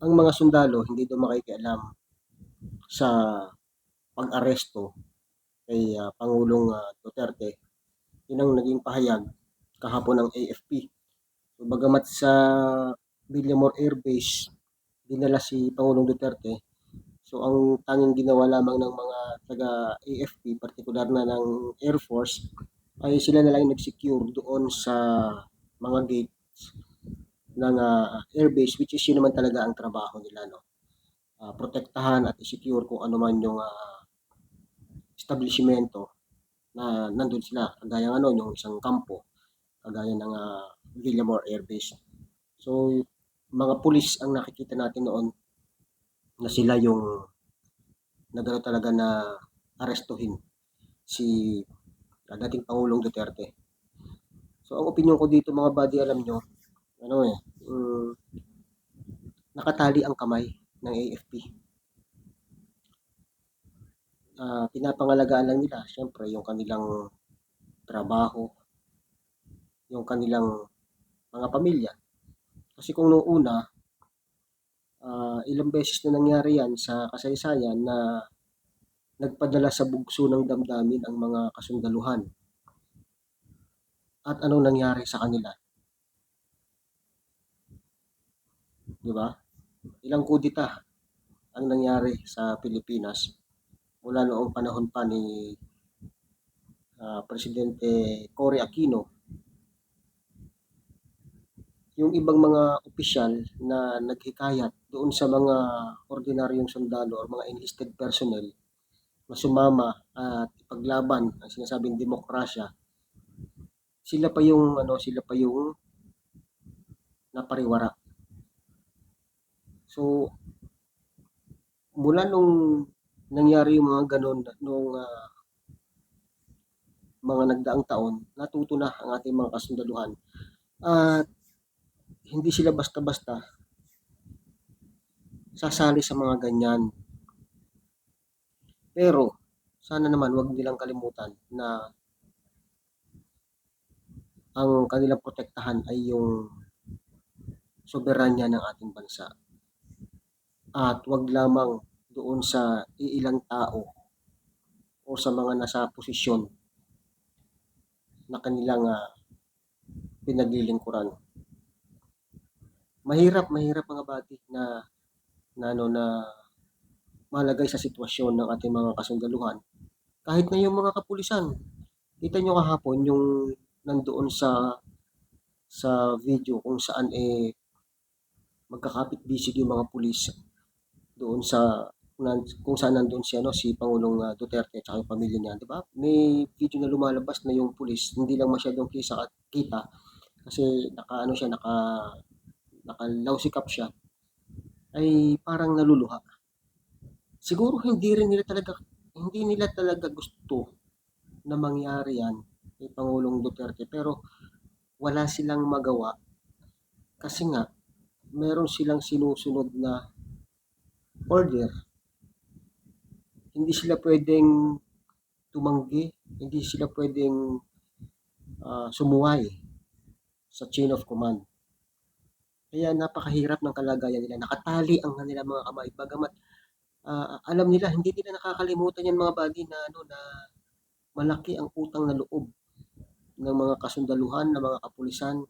ang mga sundalo hindi daw makikialam sa pag-aresto kay ah, Pangulong ah, Duterte. Yun ang naging pahayag kahapon ng AFP. So, bagamat sa Villamor Air Base, dinala si Pangulong Duterte, so ang tanging ginawa lamang ng mga taga-AFP, partikular na ng Air Force, ay sila na lang nag-secure doon sa mga gates ng ah, airbase which is yun naman talaga ang trabaho nila no? Ah, protektahan at i-secure kung ano man yung ah, establishmento na nandun sila. Kagaya ng ano yung isang kampo kagaya ng ah, Villamor Air Base so mga pulis ang nakikita natin noon na sila yung nagano talaga na arestuhin si dating Pangulong Duterte. So ang opinion ko dito mga buddy alam nyo ano eh mm, nakatali ang kamay ng AFP. Ah, pinapangalagaan lang nila, syempre, yung kanilang trabaho, yung kanilang mga pamilya. Kasi kung noong una, ah, ilang beses na nangyari yan sa kasaysayan na nagpadala sa bugso ng damdamin ang mga kasundaluhan. At anong nangyari sa kanila? Di ba? Ilang kudita ang nangyari sa Pilipinas mula noong panahon pa ni ah, Presidente Cory Aquino. Yung ibang mga opisyal na naghikayat doon sa mga ordinaryong sundalo o mga enlisted personnel na sumama at ipaglaban ang sinasabing demokrasya, sila pa yung ano, sila pa yung napariwara. So, mula nung nangyari yung mga ganun nung ah, mga nagdaang taon, natuto na ang ating mga kasundaluhan. At hindi sila basta-basta sasali sa mga ganyan. Pero, sana naman wag nilang kalimutan na ang kanilang protektahan ay yung soberanya ng ating bansa. At wag lamang doon sa iilang tao o sa mga nasa posisyon na kanilang ah, pinaglilingkuran. Mahirap, mahirap mga bati na na ano na malagay sa sitwasyon ng ating mga kasundaluhan. Kahit na yung mga kapulisan. Kita nyo kahapon yung nandoon sa sa video kung saan eh magkakapit bisig yung mga pulis doon sa kung saan nandoon si ano si Pangulong uh, Duterte at yung pamilya niya, 'di ba? May video na lumalabas na yung pulis hindi lang masyadong kisa kita kasi naka ano siya naka naka-lousy cap siya ay parang naluluha. Siguro hindi rin nila talaga hindi nila talaga gusto na mangyari yan kay Pangulong Duterte pero wala silang magawa kasi nga meron silang sinusunod na order. Hindi sila pwedeng tumanggi, hindi sila pwedeng uh, sumuway sa chain of command. Kaya napakahirap ng kalagayan nila. Nakatali ang kanilang mga kamay. Bagamat uh, alam nila, hindi nila nakakalimutan yan mga bagi na, ano, na malaki ang utang na loob ng mga kasundaluhan, ng mga kapulisan.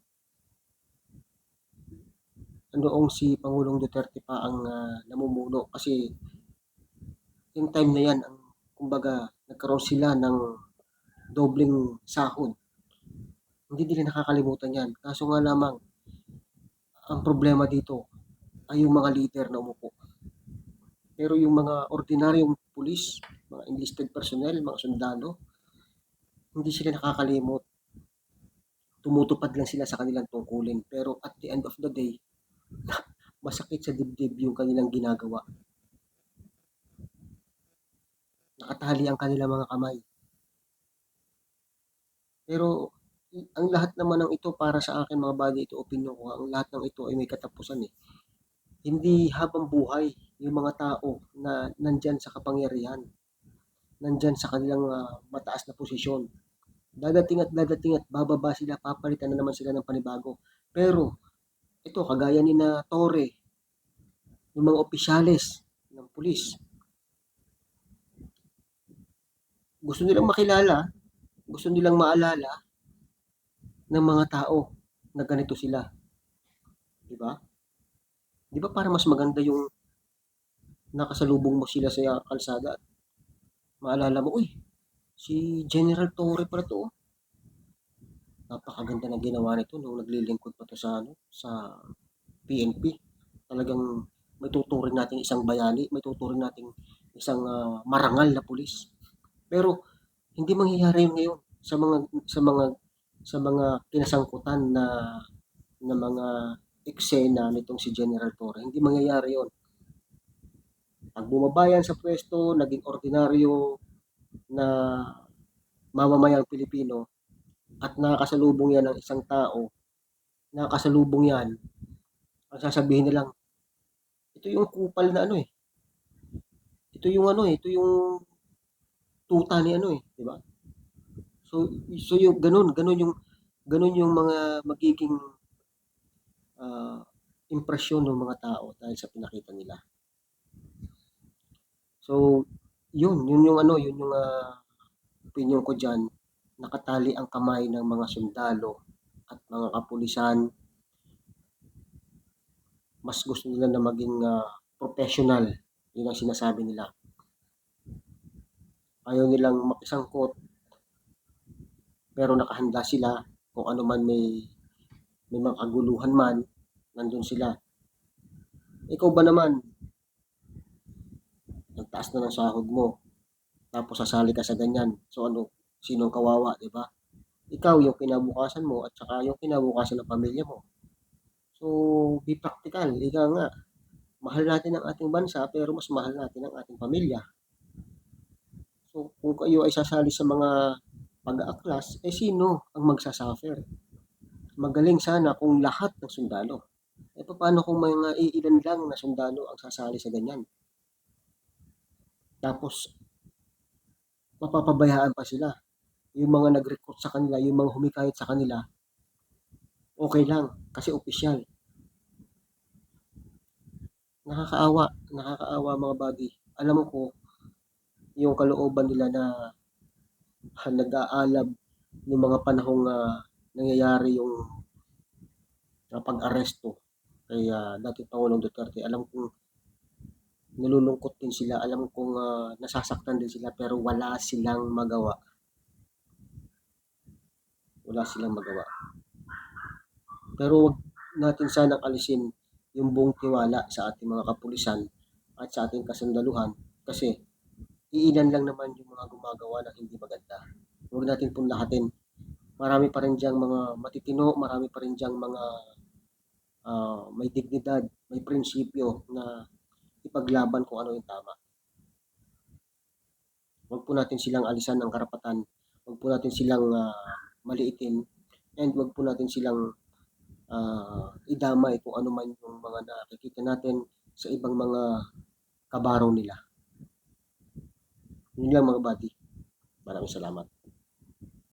Noong si Pangulong Duterte pa ang uh, namumuno kasi yung time na yan, ang, kumbaga, nagkaroon sila ng dobling sahod. Hindi nila nakakalimutan yan. Kaso nga lamang, ang problema dito ay yung mga leader na umupo. Pero yung mga ordinaryong pulis, mga enlisted personnel, mga sundalo, hindi sila nakakalimot. Tumutupad lang sila sa kanilang tungkulin. Pero at the end of the day, masakit sa dibdib yung kanilang ginagawa. Nakatali ang kanilang mga kamay. Pero ang lahat naman ng ito para sa akin mga bagay ito opinion ko ang lahat ng ito ay may katapusan eh hindi habang buhay yung mga tao na nandyan sa kapangyarihan nandyan sa kanilang uh, mataas na posisyon dadating at dadating at bababa sila papalitan na naman sila ng panibago pero ito kagaya ni na Tore yung mga opisyales ng pulis. Gusto nilang makilala, gusto nilang maalala ng mga tao na ganito sila. Di ba? Di ba para mas maganda yung nakasalubong mo sila sa kalsada? Maalala mo, uy, si General Torre pala to. Oh." Napakaganda ng ginawa nito nung naglilingkod pa to sa ano, sa PNP. Talagang may tuturing nating isang bayani, may tuturing nating isang ah, marangal na pulis. Pero hindi mangyayari yun ngayon sa mga sa mga sa mga kinasangkutan na na mga eksena nitong si General Torre. Hindi mangyayari yon. Pag bumabayan sa pwesto, naging ordinaryo na mamamayang Pilipino at nakakasalubong yan ng isang tao, nakakasalubong yan, ang sasabihin nilang, ito yung kupal na ano eh. Ito yung ano eh, ito yung tuta ni ano eh, di ba? So, so yung ganun, ganun yung ganun yung mga magiging ah, impresyon ng mga tao dahil sa pinakita nila. So, yun, yun yung ano, yun yung ah, opinion ko dyan. Nakatali ang kamay ng mga sundalo at mga kapulisan. Mas gusto nila na maging ah, professional. Yun ang sinasabi nila. Ayaw nilang makisangkot. Pero nakahanda sila kung ano man may may mga kaguluhan man, nandun sila. Ikaw ba naman, nagtaas na ng sahod mo, tapos sasali ka sa ganyan. So ano, sinong kawawa, di ba? Ikaw yung kinabukasan mo at saka yung kinabukasan ng pamilya mo. So, be practical. Ika nga, mahal natin ang ating bansa pero mas mahal natin ang ating pamilya. So, kung kayo ay sasali sa mga pag-aaklas, eh sino ang magsasuffer? Magaling sana kung lahat ng sundalo. Eh paano kung mga iilan lang na sundalo ang sasali sa ganyan? Tapos, mapapabayaan pa sila. Yung mga nag-recruit sa kanila, yung mga humikayat sa kanila, okay lang kasi opisyal. Nakakaawa, nakakaawa mga buddy. Alam mo ko, yung kalooban nila na ah, nag-aalab ng mga panahong ah, nangyayari yung uh, pag-aresto kay ah, dating Pangulong Duterte. Alam kong nalulungkot din sila. Alam kong ah, nasasaktan din sila pero wala silang magawa. Wala silang magawa. Pero wag natin sanang alisin yung buong tiwala sa ating mga kapulisan at sa ating kasundaluhan kasi iilan lang naman yung mga gumagawa ng hindi maganda. Huwag natin pong. Marami pa rin diyang mga matitino, marami pa rin diyang mga ah, may dignidad, may prinsipyo na ipaglaban kung ano yung tama. Huwag po natin silang alisan ng karapatan. Huwag po natin silang ah, maliitin. And huwag po natin silang ah, idamay kung ano man yung mga nakikita natin sa ibang mga kabaro nila. Yun lang mga buddy. Maraming salamat.